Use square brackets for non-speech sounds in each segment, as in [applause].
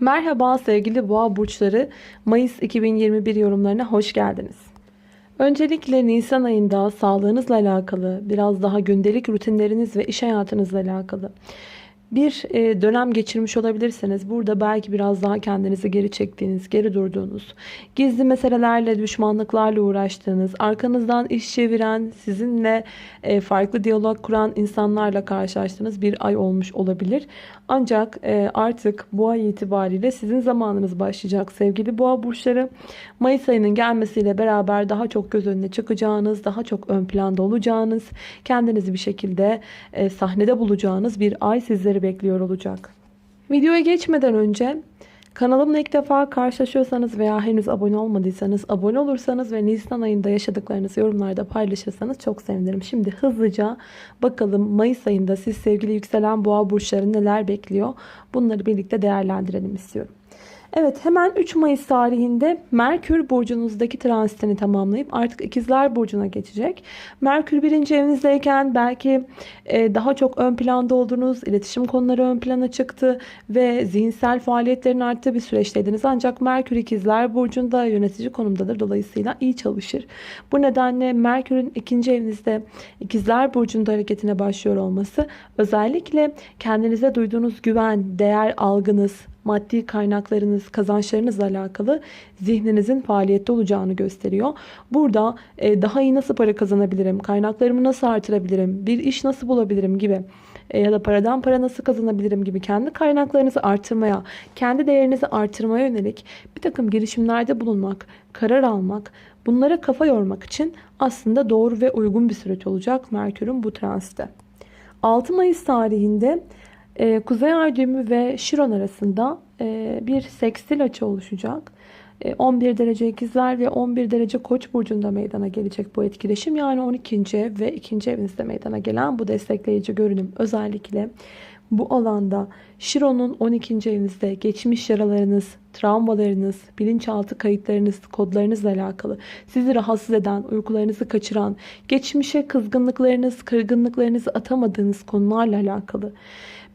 Merhaba sevgili boğa burçları. Mayıs 2021 yorumlarına hoş geldiniz. Öncelikle Nisan ayında sağlığınızla alakalı, biraz daha gündelik rutinleriniz ve iş hayatınızla alakalı bir e, dönem geçirmiş olabilirsiniz. Burada belki biraz daha kendinizi geri çektiğiniz, geri durduğunuz, gizli meselelerle, düşmanlıklarla uğraştığınız, arkanızdan iş çeviren, sizinle e, farklı diyalog kuran insanlarla karşılaştığınız bir ay olmuş olabilir. Ancak e, artık bu ay itibariyle sizin zamanınız başlayacak sevgili boğa burçları. Mayıs ayının gelmesiyle beraber daha çok göz önüne çıkacağınız, daha çok ön planda olacağınız, kendinizi bir şekilde sahnede bulacağınız bir ay sizleri sizleri bekliyor olacak. Videoya geçmeden önce kanalımla ilk defa karşılaşıyorsanız veya henüz abone olmadıysanız abone olursanız ve Nisan ayında yaşadıklarınızı yorumlarda paylaşırsanız çok sevinirim. Şimdi hızlıca bakalım Mayıs ayında siz sevgili yükselen boğa burçları neler bekliyor bunları birlikte değerlendirelim istiyorum. Evet hemen 3 Mayıs tarihinde Merkür burcunuzdaki transitini tamamlayıp artık ikizler burcuna geçecek. Merkür birinci evinizdeyken belki e, daha çok ön planda olduğunuz, iletişim konuları ön plana çıktı ve zihinsel faaliyetlerin arttığı bir süreçteydiniz. Ancak Merkür ikizler burcunda yönetici konumdadır. Dolayısıyla iyi çalışır. Bu nedenle Merkür'ün ikinci evinizde ikizler burcunda hareketine başlıyor olması özellikle kendinize duyduğunuz güven, değer algınız, maddi kaynaklarınız, kazançlarınızla alakalı zihninizin faaliyette olacağını gösteriyor. Burada e, daha iyi nasıl para kazanabilirim, kaynaklarımı nasıl artırabilirim, bir iş nasıl bulabilirim gibi e, ya da paradan para nasıl kazanabilirim gibi kendi kaynaklarınızı artırmaya, kendi değerinizi artırmaya yönelik bir takım girişimlerde bulunmak, karar almak, bunlara kafa yormak için aslında doğru ve uygun bir süreç olacak Merkür'ün bu transite. 6 Mayıs tarihinde e, Kuzey Ay düğümü ve Şiron arasında e, bir sekstil açı oluşacak. E, 11 derece ikizler ve 11 derece koç burcunda meydana gelecek bu etkileşim. Yani 12. ev ve 2. evinizde meydana gelen bu destekleyici görünüm özellikle bu alanda Şiron'un 12. evinizde geçmiş yaralarınız, travmalarınız, bilinçaltı kayıtlarınız, kodlarınızla alakalı sizi rahatsız eden, uykularınızı kaçıran, geçmişe kızgınlıklarınız, kırgınlıklarınızı atamadığınız konularla alakalı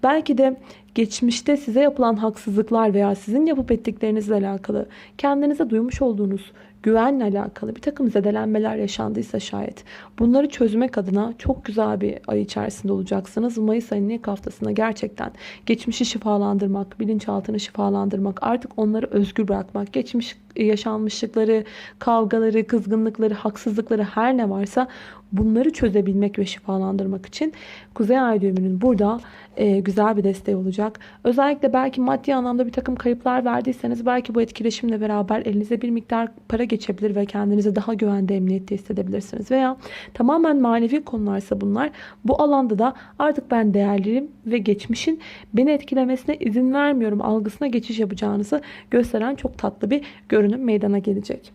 Belki de geçmişte size yapılan haksızlıklar veya sizin yapıp ettiklerinizle alakalı kendinize duymuş olduğunuz güvenle alakalı bir takım zedelenmeler yaşandıysa şayet bunları çözmek adına çok güzel bir ay içerisinde olacaksınız. Mayıs ayının ilk haftasında gerçekten geçmişi şifalandırmak, bilinçaltını şifalandırmak, artık onları özgür bırakmak, geçmiş yaşanmışlıkları, kavgaları, kızgınlıkları, haksızlıkları her ne varsa bunları çözebilmek ve şifalandırmak için Kuzey Ay düğümünün burada e, güzel bir desteği olacak. Özellikle belki maddi anlamda bir takım kayıplar verdiyseniz belki bu etkileşimle beraber elinize bir miktar para geçebilir ve kendinizi daha güvende, emniyette hissedebilirsiniz. Veya tamamen manevi konularsa bunlar bu alanda da artık ben değerlerim ve geçmişin beni etkilemesine izin vermiyorum algısına geçiş yapacağınızı gösteren çok tatlı bir görünüm meydana gelecek.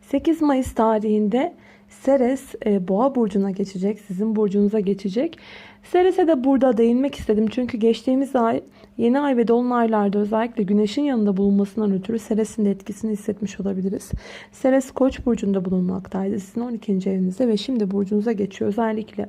8 Mayıs tarihinde Ceres e, boğa burcuna geçecek. Sizin burcunuza geçecek. Ceres'e de burada değinmek istedim. Çünkü geçtiğimiz ay yeni ay ve dolunaylarda özellikle güneşin yanında bulunmasından ötürü Ceres'in de etkisini hissetmiş olabiliriz. Ceres koç burcunda bulunmaktaydı. Sizin 12. evinizde ve şimdi burcunuza geçiyor. Özellikle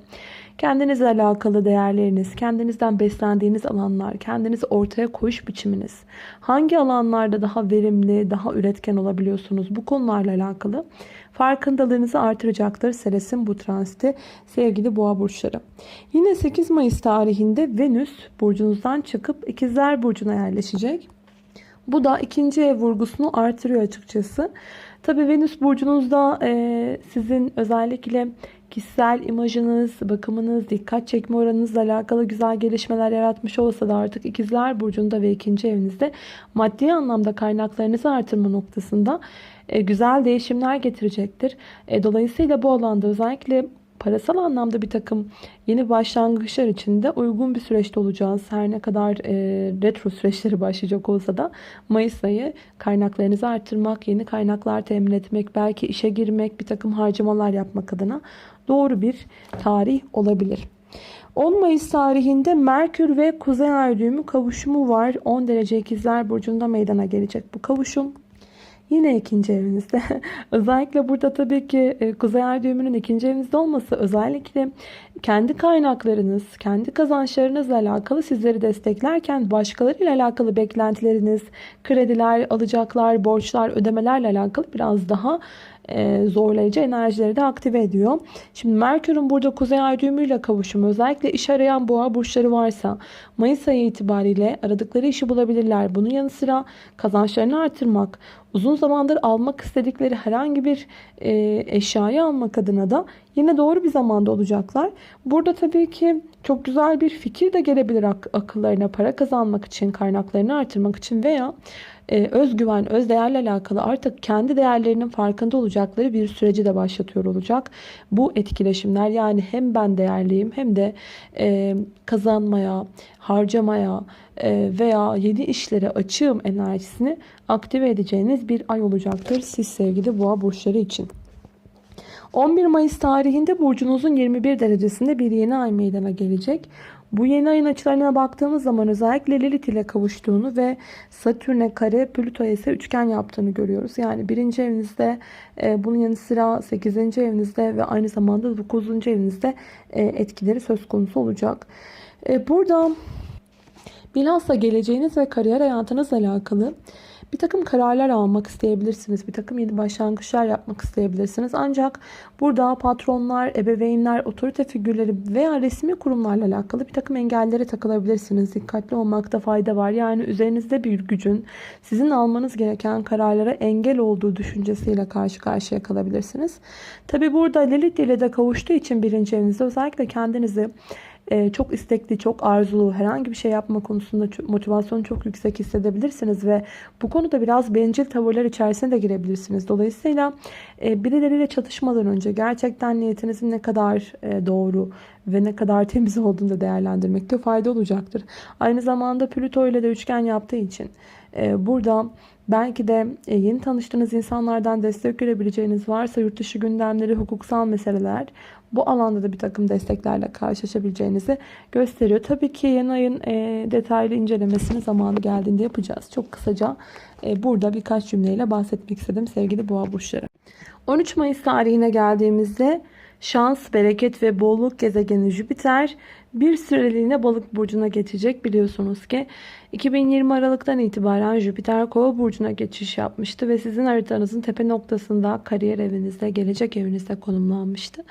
kendinizle alakalı değerleriniz, kendinizden beslendiğiniz alanlar, kendinizi ortaya koyuş biçiminiz, hangi alanlarda daha verimli, daha üretken olabiliyorsunuz bu konularla alakalı farkındalığınızı artıracaktır Seres'in bu transiti sevgili boğa burçları. Yine 8 Mayıs tarihinde Venüs burcunuzdan çıkıp ikizler burcuna yerleşecek. Bu da ikinci ev vurgusunu artırıyor açıkçası. Tabii Venüs burcunuzda e, sizin özellikle kişisel imajınız, bakımınız, dikkat çekme oranınızla alakalı güzel gelişmeler yaratmış olsa da artık ikizler burcunda ve ikinci evinizde maddi anlamda kaynaklarınızı artırma noktasında güzel değişimler getirecektir. E, dolayısıyla bu alanda özellikle parasal anlamda bir takım yeni başlangıçlar içinde uygun bir süreçte olacağız. Her ne kadar e, retro süreçleri başlayacak olsa da Mayıs ayı kaynaklarınızı artırmak, yeni kaynaklar temin etmek, belki işe girmek, bir takım harcamalar yapmak adına doğru bir tarih olabilir. 10 Mayıs tarihinde Merkür ve Kuzey Ay düğümü kavuşumu var. 10 derece ikizler burcunda meydana gelecek bu kavuşum. Yine ikinci evinizde. [laughs] özellikle burada tabii ki e, Kuzey Ay düğümünün ikinci evinizde olması özellikle kendi kaynaklarınız, kendi kazançlarınızla alakalı sizleri desteklerken başkalarıyla alakalı beklentileriniz, krediler, alacaklar, borçlar, ödemelerle alakalı biraz daha e, zorlayıcı enerjileri de aktive ediyor. Şimdi Merkür'ün burada Kuzey Ay düğümüyle kavuşumu özellikle iş arayan boğa burçları varsa Mayıs ayı itibariyle aradıkları işi bulabilirler. Bunun yanı sıra kazançlarını artırmak, uzun zamandır almak istedikleri herhangi bir e, eşyayı almak adına da yine doğru bir zamanda olacaklar. Burada tabii ki çok güzel bir fikir de gelebilir ak- akıllarına para kazanmak için, kaynaklarını artırmak için veya e, özgüven, öz değerle alakalı artık kendi değerlerinin farkında olacakları bir süreci de başlatıyor olacak. Bu etkileşimler yani hem ben değerliyim hem de e, kazanmaya, harcamaya e, veya yeni işlere açığım enerjisini aktive edeceğiniz bir ay olacaktır siz sevgili boğa burçları için. 11 Mayıs tarihinde burcunuzun 21 derecesinde bir yeni ay meydana gelecek. Bu yeni ayın açılarına baktığımız zaman özellikle Lilith ile kavuştuğunu ve Satürn'e kare, Plüto'ya ise üçgen yaptığını görüyoruz. Yani birinci evinizde e, bunun yanı sıra 8. evinizde ve aynı zamanda 9. evinizde e, etkileri söz konusu olacak. E, burada bilhassa geleceğiniz ve kariyer hayatınızla alakalı bir takım kararlar almak isteyebilirsiniz. Bir takım yeni başlangıçlar yapmak isteyebilirsiniz. Ancak burada patronlar, ebeveynler, otorite figürleri veya resmi kurumlarla alakalı bir takım engellere takılabilirsiniz. Dikkatli olmakta fayda var. Yani üzerinizde bir gücün sizin almanız gereken kararlara engel olduğu düşüncesiyle karşı karşıya kalabilirsiniz. Tabi burada Lilith ile de kavuştuğu için birinci evinizde özellikle kendinizi çok istekli, çok arzulu, herhangi bir şey yapma konusunda motivasyonu çok yüksek hissedebilirsiniz ve bu konuda biraz bencil tavırlar içerisine de girebilirsiniz. Dolayısıyla e, birileriyle çatışmadan önce gerçekten niyetinizin ne kadar e, doğru ve ne kadar [laughs] temiz olduğunu da değerlendirmekte fayda olacaktır. Aynı zamanda Plüto ile de üçgen yaptığı için burada Belki de yeni tanıştığınız insanlardan destek görebileceğiniz varsa yurt dışı gündemleri, hukuksal meseleler bu alanda da bir takım desteklerle karşılaşabileceğinizi gösteriyor. Tabii ki yeni ayın e, detaylı incelemesini zamanı geldiğinde yapacağız. Çok kısaca e, burada birkaç cümleyle bahsetmek istedim sevgili boğa burçları. 13 Mayıs tarihine geldiğimizde şans, bereket ve bolluk gezegeni Jüpiter bir süreliğine balık burcuna geçecek. Biliyorsunuz ki 2020 Aralık'tan itibaren Jüpiter Kova burcuna geçiş yapmıştı ve sizin haritanızın tepe noktasında kariyer evinizde, gelecek evinizde konumlanmıştı.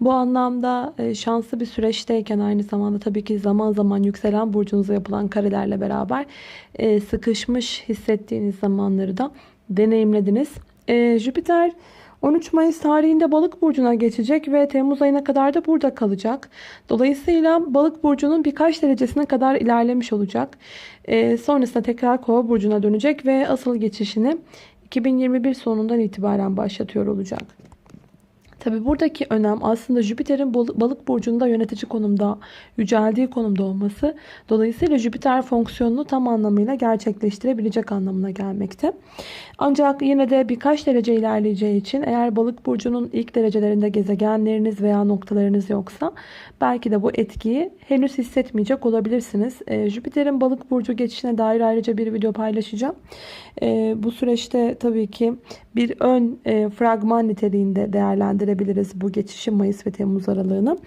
Bu anlamda e, şanslı bir süreçteyken aynı zamanda tabii ki zaman zaman yükselen burcunuza yapılan karelerle beraber e, sıkışmış hissettiğiniz zamanları da deneyimlediniz. E, Jüpiter 13 Mayıs tarihinde Balık burcuna geçecek ve Temmuz ayına kadar da burada kalacak. Dolayısıyla Balık burcunun birkaç derecesine kadar ilerlemiş olacak. Ee, sonrasında tekrar Kova burcuna dönecek ve asıl geçişini 2021 sonundan itibaren başlatıyor olacak. Tabi buradaki önem aslında Jüpiter'in balık burcunda yönetici konumda, yüceldiği konumda olması. Dolayısıyla Jüpiter fonksiyonunu tam anlamıyla gerçekleştirebilecek anlamına gelmekte. Ancak yine de birkaç derece ilerleyeceği için eğer balık burcunun ilk derecelerinde gezegenleriniz veya noktalarınız yoksa belki de bu etkiyi henüz hissetmeyecek olabilirsiniz. Ee, Jüpiter'in balık burcu geçişine dair ayrıca bir video paylaşacağım. Ee, bu süreçte tabii ki bir ön e, fragman niteliğinde değerlendirebiliriz bu geçişi Mayıs ve Temmuz aralığını.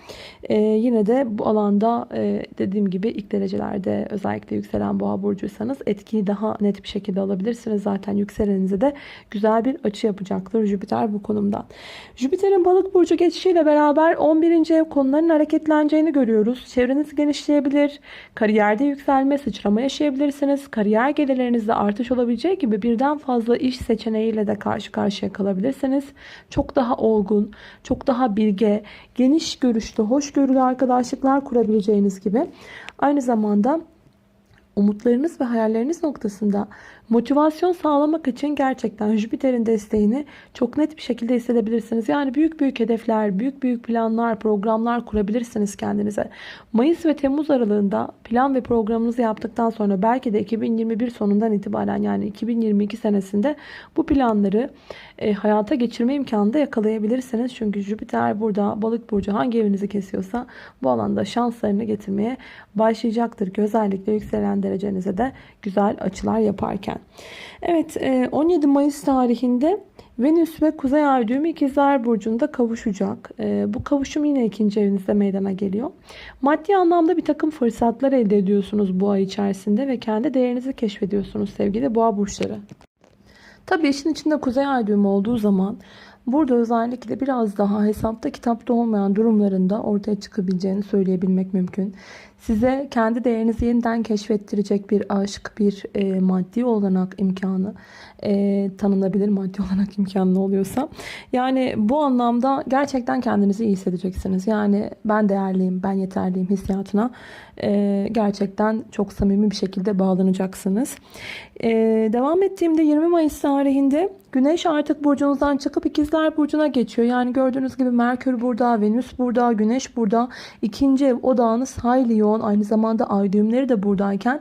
Ee, yine de bu alanda e, dediğim gibi ilk derecelerde özellikle yükselen boğa burcuysanız etkiyi daha net bir şekilde alabilirsiniz. Zaten yükselenize de güzel bir açı yapacaktır Jüpiter bu konumdan. Jüpiter'in balık burcu geçişiyle beraber 11. ev konularının hareketleneceğini görüyoruz. Çevreniz genişleyebilir, kariyerde yükselme, sıçrama yaşayabilirsiniz. Kariyer gelirlerinizde artış olabilecek gibi birden fazla iş seçeneğiyle de karşı karşıya kalabilirsiniz. Çok daha olgun, çok daha bilge, geniş görüşlü, hoşgörülü arkadaşlıklar kurabileceğiniz gibi aynı zamanda umutlarınız ve hayalleriniz noktasında motivasyon sağlamak için gerçekten Jüpiter'in desteğini çok net bir şekilde hissedebilirsiniz. Yani büyük büyük hedefler, büyük büyük planlar, programlar kurabilirsiniz kendinize. Mayıs ve Temmuz aralığında plan ve programınızı yaptıktan sonra belki de 2021 sonundan itibaren yani 2022 senesinde bu planları e, hayata geçirme imkanı da yakalayabilirsiniz. Çünkü Jüpiter burada balık burcu hangi evinizi kesiyorsa bu alanda şanslarını getirmeye başlayacaktır özellikle yükselenlere derecenize de güzel açılar yaparken. Evet e, 17 Mayıs tarihinde Venüs ve Kuzey Ay düğümü ikizler burcunda kavuşacak. E, bu kavuşum yine ikinci evinizde meydana geliyor. Maddi anlamda bir takım fırsatlar elde ediyorsunuz bu ay içerisinde ve kendi değerinizi keşfediyorsunuz sevgili boğa burçları. Tabii işin içinde Kuzey Ay düğümü olduğu zaman burada özellikle biraz daha hesapta kitapta olmayan durumlarında ortaya çıkabileceğini söyleyebilmek mümkün. Size kendi değerinizi yeniden keşfettirecek bir aşk, bir e, maddi olanak imkanı e, tanınabilir. Maddi [laughs] olanak imkanı ne oluyorsa. Yani bu anlamda gerçekten kendinizi iyi hissedeceksiniz. Yani ben değerliyim, ben yeterliyim hissiyatına e, gerçekten çok samimi bir şekilde bağlanacaksınız. E, devam ettiğimde 20 Mayıs tarihinde Güneş artık burcunuzdan çıkıp ikizler burcuna geçiyor. Yani gördüğünüz gibi Merkür burada, Venüs burada, Güneş burada. İkinci ev odağınız hayli yoğun. Aynı zamanda ay düğümleri de buradayken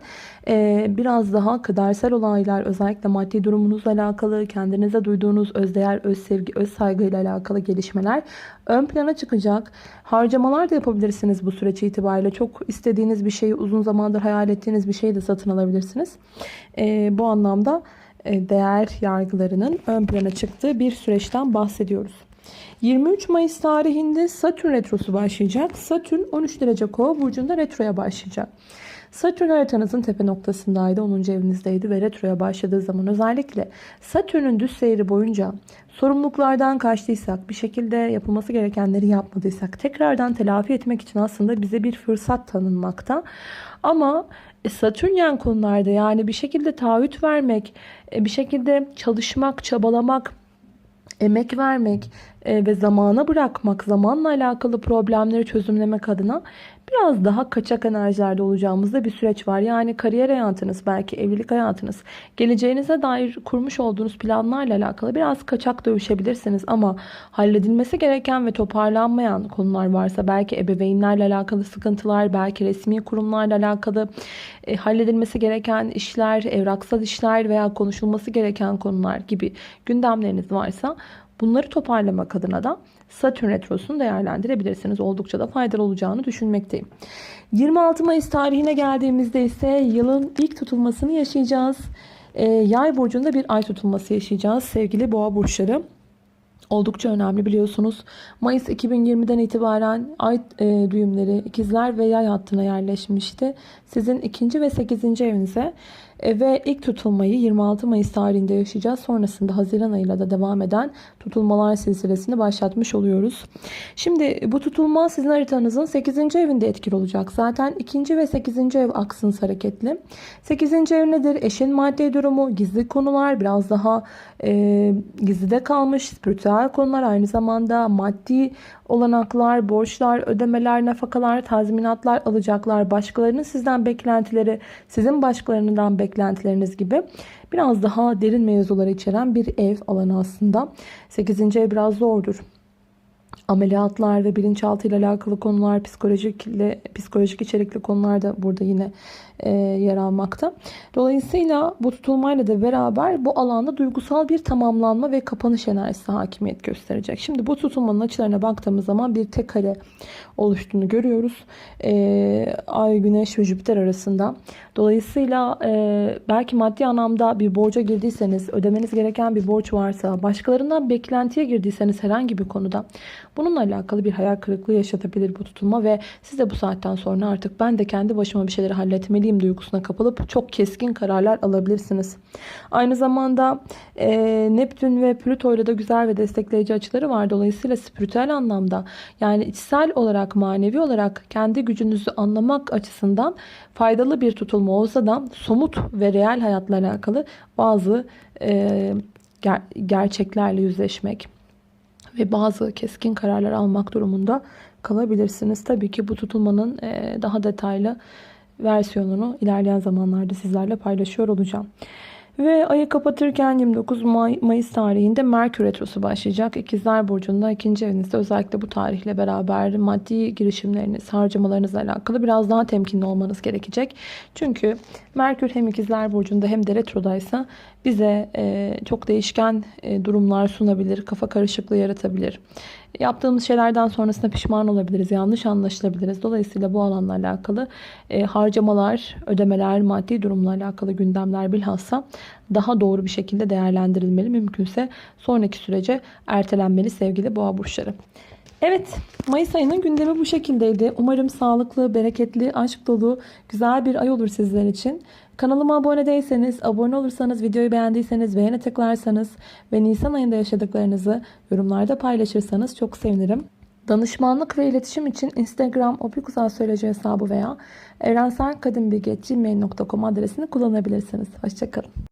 e, biraz daha kadersel olaylar özellikle maddi durumunuzla alakalı, kendinize duyduğunuz özdeğer, öz sevgi, öz saygı ile alakalı gelişmeler ön plana çıkacak. Harcamalar da yapabilirsiniz bu süreç itibariyle. Çok istediğiniz bir şeyi, uzun zamandır hayal ettiğiniz bir şeyi de satın alabilirsiniz. E, bu anlamda e, değer yargılarının ön plana çıktığı bir süreçten bahsediyoruz. 23 Mayıs tarihinde Satürn retrosu başlayacak. Satürn 13 derece kova burcunda retroya başlayacak. Satürn haritanızın tepe noktasındaydı. 10. evinizdeydi ve retroya başladığı zaman özellikle Satürn'ün düz seyri boyunca sorumluluklardan kaçtıysak, bir şekilde yapılması gerekenleri yapmadıysak tekrardan telafi etmek için aslında bize bir fırsat tanınmakta. Ama e, Satürnyen konularda yani bir şekilde taahhüt vermek, e, bir şekilde çalışmak, çabalamak, emek vermek ve zamana bırakmak, zamanla alakalı problemleri çözümlemek adına biraz daha kaçak enerjilerde olacağımızda bir süreç var. Yani kariyer hayatınız, belki evlilik hayatınız, geleceğinize dair kurmuş olduğunuz planlarla alakalı biraz kaçak dövüşebilirsiniz. Ama halledilmesi gereken ve toparlanmayan konular varsa, belki ebeveynlerle alakalı sıkıntılar, belki resmi kurumlarla alakalı e, halledilmesi gereken işler, evraksal işler veya konuşulması gereken konular gibi gündemleriniz varsa bunları toparlamak adına da Satürn Retrosu'nu değerlendirebilirsiniz. Oldukça da faydalı olacağını düşünmekteyim. 26 Mayıs tarihine geldiğimizde ise yılın ilk tutulmasını yaşayacağız. E, yay burcunda bir ay tutulması yaşayacağız sevgili boğa burçları. Oldukça önemli biliyorsunuz. Mayıs 2020'den itibaren ay e, düğümleri ikizler ve yay hattına yerleşmişti. Sizin ikinci ve sekizinci evinize ve ilk tutulmayı 26 Mayıs tarihinde yaşayacağız. Sonrasında Haziran ayıyla da devam eden tutulmalar silsilesini başlatmış oluyoruz. Şimdi bu tutulma sizin haritanızın 8. evinde etkili olacak. Zaten 2. ve 8. ev aksınız hareketli. 8. ev nedir? Eşin maddi durumu, gizli konular, biraz daha e, gizlide kalmış spiritüel konular, aynı zamanda maddi olanaklar, borçlar, ödemeler, nafakalar, tazminatlar alacaklar, başkalarının sizden beklentileri, sizin başkalarından beklentileriniz gibi biraz daha derin mevzuları içeren bir ev alanı aslında. 8. ev biraz zordur ameliyatlar ve bilinçaltı ile alakalı konular, psikolojik psikolojik içerikli konular da burada yine e, yer almakta. Dolayısıyla bu tutulmayla da beraber bu alanda duygusal bir tamamlanma ve kapanış enerjisi hakimiyet gösterecek. Şimdi bu tutulmanın açılarına baktığımız zaman bir tek kare oluştuğunu görüyoruz. E, Ay, Güneş ve Jüpiter arasında. Dolayısıyla e, belki maddi anlamda bir borca girdiyseniz, ödemeniz gereken bir borç varsa, başkalarından beklentiye girdiyseniz herhangi bir konuda bununla alakalı bir hayal kırıklığı yaşatabilir bu tutulma ve siz de bu saatten sonra artık ben de kendi başıma bir şeyleri halletmeliyim duygusuna kapılıp çok keskin kararlar alabilirsiniz. Aynı zamanda e, Neptün ve Plüto ile de güzel ve destekleyici açıları var. Dolayısıyla spiritüel anlamda yani içsel olarak manevi olarak kendi gücünüzü anlamak açısından faydalı bir tutulma olsa da somut ve reel hayatla alakalı bazı e, ger gerçeklerle yüzleşmek ve bazı keskin kararlar almak durumunda kalabilirsiniz. Tabii ki bu tutulmanın e, daha detaylı versiyonunu ilerleyen zamanlarda sizlerle paylaşıyor olacağım. Ve ayı kapatırken 29 May Mayıs tarihinde Merkür Retrosu başlayacak. İkizler Burcu'nda ikinci evinizde özellikle bu tarihle beraber maddi girişimleriniz, harcamalarınızla alakalı biraz daha temkinli olmanız gerekecek. Çünkü Merkür hem İkizler Burcu'nda hem de Retro'daysa bize e, çok değişken e, durumlar sunabilir, kafa karışıklığı yaratabilir. Yaptığımız şeylerden sonrasında pişman olabiliriz, yanlış anlaşılabiliriz. Dolayısıyla bu alanla alakalı e, harcamalar, ödemeler, maddi durumla alakalı gündemler bilhassa daha doğru bir şekilde değerlendirilmeli. Mümkünse sonraki sürece ertelenmeli sevgili boğa burçları. Evet, Mayıs ayının gündemi bu şekildeydi. Umarım sağlıklı, bereketli, aşk dolu, güzel bir ay olur sizler için. Kanalıma abone değilseniz, abone olursanız, videoyu beğendiyseniz beğene tıklarsanız ve Nisan ayında yaşadıklarınızı yorumlarda paylaşırsanız çok sevinirim. Danışmanlık ve iletişim için Instagram Opikusal Söyleci hesabı veya evrenselkadimbilgi.gmail.com adresini kullanabilirsiniz. Hoşçakalın.